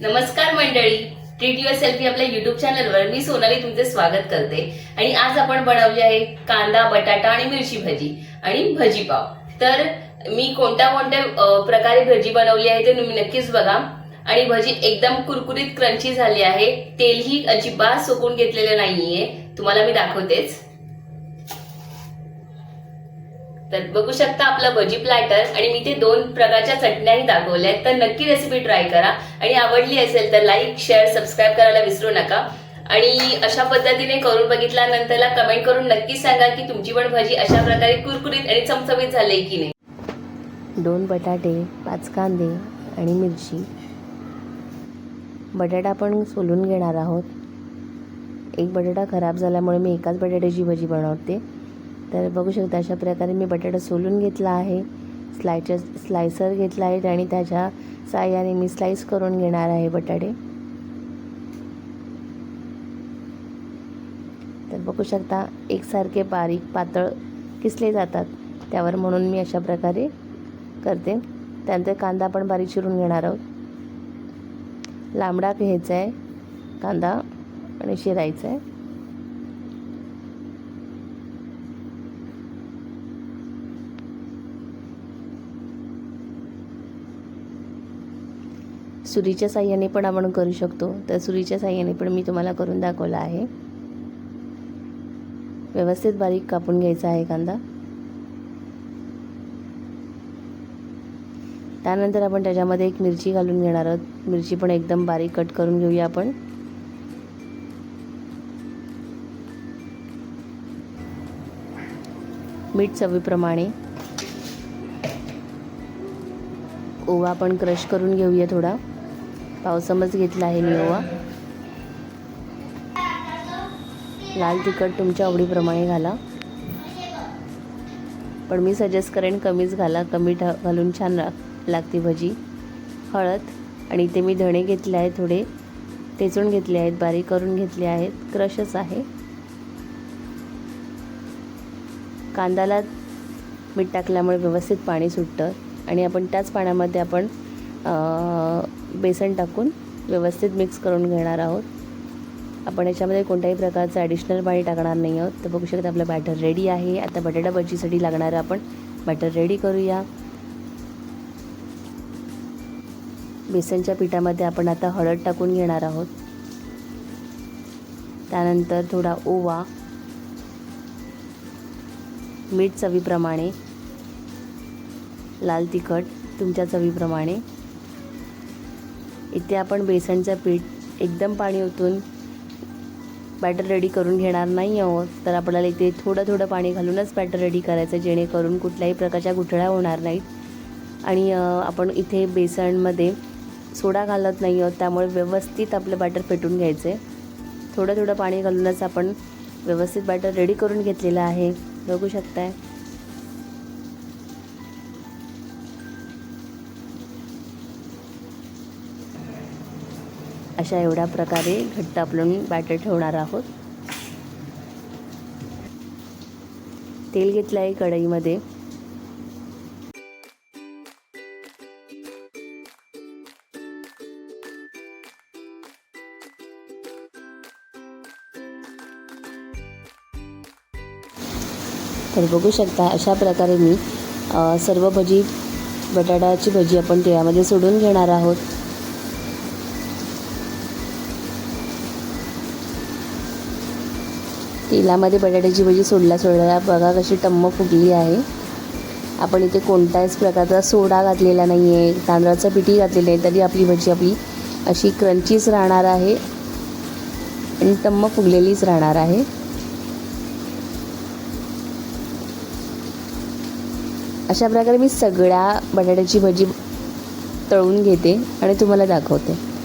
नमस्कार मंडळी. Treat your selfie आपल्या युट्यूब चॅनलवर मी सोनाली तुमचे स्वागत करते. आणि आज आपण बनवली आहे कांदा बटाटा आणि मिरची भजी आणि भजी पाव. तर मी कोणत्या कोणत्या प्रकारे भजी बनवली आहे ते तुम्ही नक्कीच बघा. आणि भजी एकदम कुरकुरीत क्रंची झाली आहे. तेलही अजिबात सुकून घेतलेलं नाहीये. तुम्हाला मी दाखवतेच. तर बघू शकता आपलं भजी प्लॅटर आणि मी ते दोन प्रकारच्या चटण्याही दाखवल्या. आहेत तर नक्की रेसिपी ट्राय करा. आणि आवडली असेल तर लाईक शेअर सबस्क्राईब करायला विसरू नका. आणि अशा पद्धतीने करून बघितल्यानंतरला कमेंट करून नक्की सांगा की तुमची पण भजी अशा प्रकारे कुरकुरीत आणि चमचमीत झाली की नाही. दोन बटाटे पाच कांदे आणि मिरची. बटाटा आपण सोलून घेणार आहोत. एक बटाटा खराब झाल्यामुळे मी एकाच बटाट्याची भजी बनवते. तर बघू शकता अशा प्रकारे मी बटाटा सोलून घेतला आहे. स्लायचर स्लायसर घेतला आहे आणि त्याच्या साह्याने मी स्लाईस करून घेणार आहे बटाटे. तर बघू शकता एकसारखे बारीक पातळ किसले जातात. त्यावर म्हणून मी अशा प्रकारे करते. त्यानंतर कांदा पण बारीक चिरून घेणार आहोत. लांबडा घ्यायचा आहे. कांदा आणि शिरायचा आहे. सुरीच्या साह्याने पण आपण करू शकतो. तर सुरीच्या साह्याने पण मी तुम्हाला करून दाखवला आहे. व्यवस्थित बारीक कापून घ्यायचा आहे कांदा. त्यानंतर आपण त्याच्यामध्ये एक मिरची घालून घेणार आहोत. मिरची पण एकदम बारीक कट करून घेऊया आपण. मीठ चवीप्रमाणे. ओवा आपण क्रश करून घेऊया थोडा. पावसामच घेतला आहे मी ओवा लाल तिखट तुमच्या आवडीप्रमाणे घाला. पण मी सजेस्ट करेन कमीच घाला कमी ठ घालून छान लागते भजी. हळद आणि इथे मी धणे घेतले आहेत थोडे. तेचून घेतले आहेत बारीक करून घेतले आहेत. क्रशच आहे. कांद्याला मीठ टाकल्यामुळे व्यवस्थित पाणी सुटतं आणि आपण त्याच पाण्यामध्ये आपण बेसन टाकून व्यवस्थित मिक्स करून घेणार आहोत. आपण याच्यामध्ये कोणत्याही प्रकारचं ॲडिशनल पाणी टाकणार नाही आहोत. तर बघू शकता आपलं बॅटर रेडी आहे. आता बटाटा भजीसाठी लागणारं आपण बॅटर रेडी करूया. बेसनच्या पिठामध्ये आपण आता हळद टाकून घेणार आहोत. त्यानंतर थोडा ओवा मीठ चवीप्रमाणे लाल तिखट तुमच्या चवीप्रमाणे इथे आपण बेसनचं पीठ एकदम पाणी ओतून बॅटर रेडी करून घेणार नाही आहोत. तर आपल्याला इथे थोडं थोडं पाणी घालूनच बॅटर रेडी करायचं जेणेकरून कुठल्याही प्रकारच्या गुठळ्या होणार नाहीत. आणि आपण इथे बेसनमध्ये सोडा घालत नाही आहोत त्यामुळे व्यवस्थित आपलं बॅटर फेटून घ्यायचं आहे थोडं थोडं पाणी घालूनच आपण व्यवस्थित बॅटर रेडी करून घेतलेलं आहे. बघू शकताय. अशा एवढ्या प्रकारे घट्ट आपण बॅटर ठेवणार आहोत. तेल घेतलं आहे कढईमध्ये. तर बघू शकता अशा प्रकारे मी सर्व भजी बटाट्याची भजी आपण तेलामध्ये सोडून घेणार आहोत. तेलामध्ये बटाट्याची भजी सोडला सोडला बघा कशी टम्म फुगली आहे. आपण इथे कोणत्याच प्रकारचा सोडा घातलेला नाही आहे तांदळाचं पिठी घातलेलं आहे. तरी आपली भजी आपली अशी क्रंचीच राहणार आहे. आणि टम्म फुगलेलीच राहणार आहे. अशा प्रकारे मी सगळ्या बटाट्याची भजी तळून घेते आणि तुम्हाला दाखवते.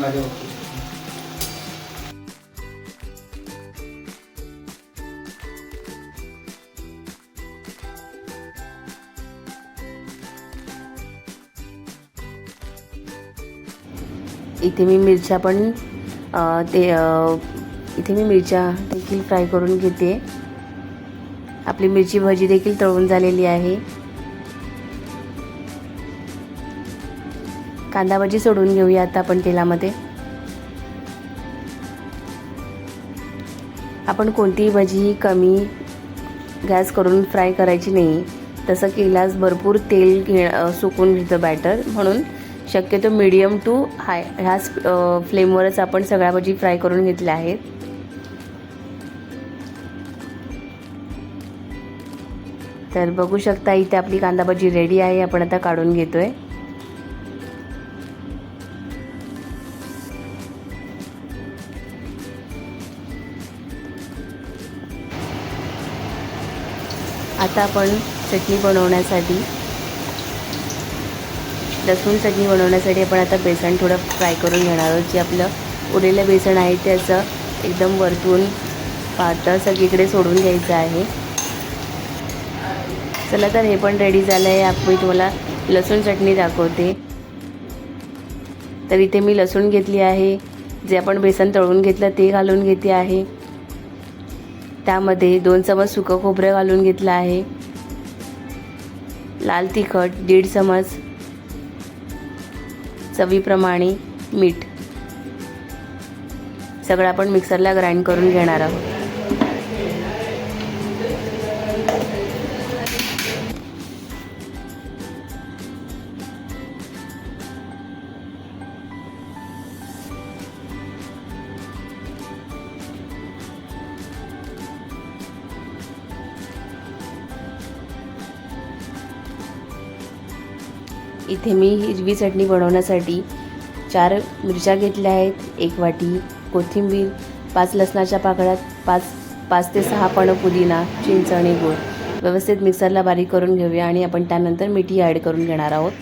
बटाटे निघून इथे मी मिरच्या पण ते इथे मी मिरच्या देखील फ्राय करून घेते. आपली मिरची भजी देखील तळून झालेली आहे. कांदा भाजी सोडून घेऊया आता आपण तेलामध्ये. आपण कोणतीही भजी कमी गॅस करून फ्राय करायची नाही. तसं केल्यास भरपूर तेल घे सुकून घेतं बॅटर म्हणून शक्यतो मीडियम टू हाय ह्याच फ्लेमवरच आपण सगळ्या भजी फ्राय करून घेतल्या आहेत. तर बघू शकता इथे आपली कांदा भजी रेडी आहे. आपण आता काढून घेतोय. आता आपण चटणी बनवण्यासाठी लसूण चटणी बनवण्यासाठी आपण आता बेसन थोडं फ्राय करून घेणार आहोत. जे आपलं उरलेलं बेसन आहे त्याचं एकदम वरतून पातळ सगळीकडे सोडून घ्यायचं आहे. चला तर हे पण रेडी झालं आहे आपण मी तुम्हाला लसूण चटणी दाखवते. तर इथे मी लसूण घेतली आहे. जे आपण बेसन तळून घेतलं ते घालून घेते आहे. त्यामध्ये दोन चमच सुकं खोबरं घालून घेतलं आहे. लाल तिखट दीड चमच चवीप्रमाणे मीठ. सगळं आपण मिक्सरला ग्राइंड करून घेणार आहोत. इथे मी हिरवी चटणी बनवण्यासाठी चार मिरच्या घेतल्या आहेत एक वाटी कोथिंबीर पाच लसणाच्या पाकळ्यात पाच पाच ते सहा पानं पुदिना चिंच आणि गूळ. व्यवस्थित मिक्सरला बारीक करून घेऊया आणि आपण त्यानंतर मिठी ॲड करून घेणार आहोत.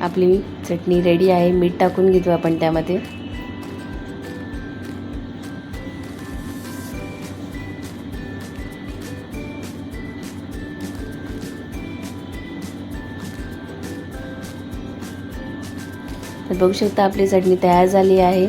आपली चटणी रेडी आहे. मीठ टाकून घेतो आपण त्यामध्ये. तर बघू शकता आपली चटणी तयार झाली आहे.